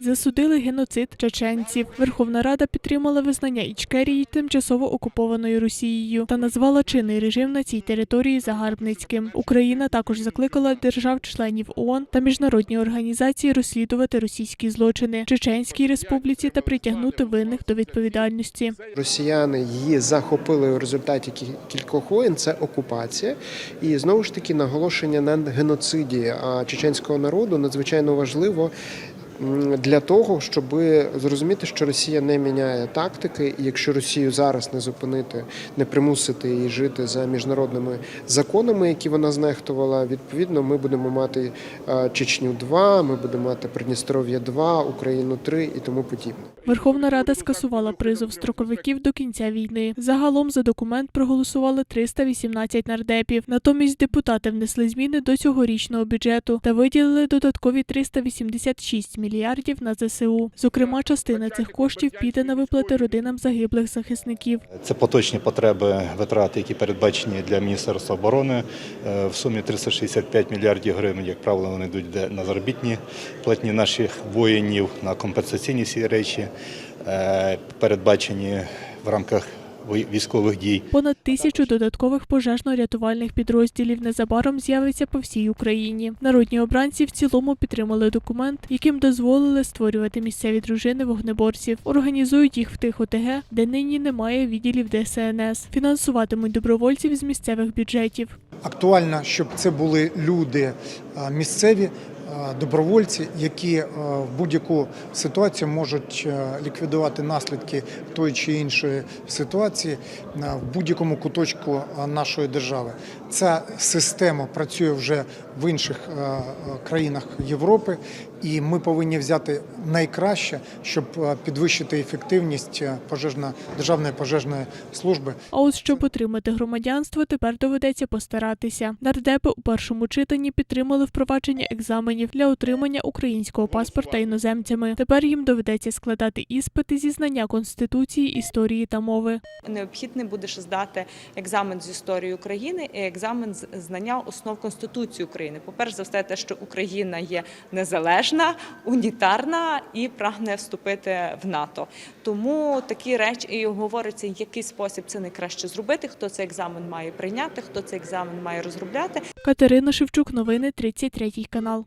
засудили геноцид чеченців. Верховна Рада підтримала визнання Ічкерії тимчасово окупованою Росією та назвала чинний режим на цій території загарбницьким. Україна також закликала держав-членів ООН та міжнародні організації розслідувати російські злочини Чеченській республіці та притягнути винних до відповідальності. Росіяни її захопили у результаті кі- кількох воєн. Це окупація, і знову ж таки наголошення на геноциді чеченського народу надзвичайно важливо. Для того щоб зрозуміти, що Росія не міняє тактики, і якщо Росію зараз не зупинити, не примусити її жити за міжнародними законами, які вона знехтувала, відповідно, ми будемо мати е, Чечню 2 ми будемо мати Придністров'я 2 Україну 3 і тому подібне. Верховна Рада скасувала призов строковиків до кінця війни. Загалом за документ проголосували 318 нардепів. Натомість депутати внесли зміни до цьогорічного бюджету та виділили додаткові 386 мільярдів на ЗСУ. Зокрема, частина цих коштів піде на виплати родинам загиблих захисників. Це поточні потреби витрати, які передбачені для Міністерства оборони Е, в сумі 365 мільярдів гривень. Як правило, вони йдуть на заробітні платні наших воїнів, на компенсаційні всі речі, е, передбачені в рамках військових дій. Понад тисячу додаткових пожежно-рятувальних підрозділів незабаром з'явиться по всій Україні. Народні обранці в цілому підтримали документ, яким дозволили створювати місцеві дружини вогнеборців. Організують їх в тих ОТГ, де нині немає відділів ДСНС. Фінансуватимуть добровольців з місцевих бюджетів. Актуально, щоб це були люди місцеві, добровольці, які е, в будь-яку ситуацію можуть е, ліквідувати наслідки тої чи іншої ситуації е, в будь-якому куточку е, нашої держави. Ця система працює вже в інших е, е, країнах Європи, і ми повинні взяти найкраще, щоб е, підвищити ефективність е, пожежно державної пожежної служби. А от щоб отримати громадянство, тепер доведеться постаратися. Нардепи у першому читанні підтримали впровадження екзаменів для отримання українського паспорта іноземцями. Тепер їм доведеться складати іспити зі знання конституції, історії та мови. необхідне буде ще здати екзамен з історії України і екзамен з знання основ Конституції України. По-перше за все, те, що Україна є незалежна, унітарна і прагне вступити в НАТО. Тому такі речі і говориться, який спосіб це найкраще зробити, хто цей екзамен має прийняти, хто цей екзамен має розробляти. Катерина Шевчук, новини 33 канал.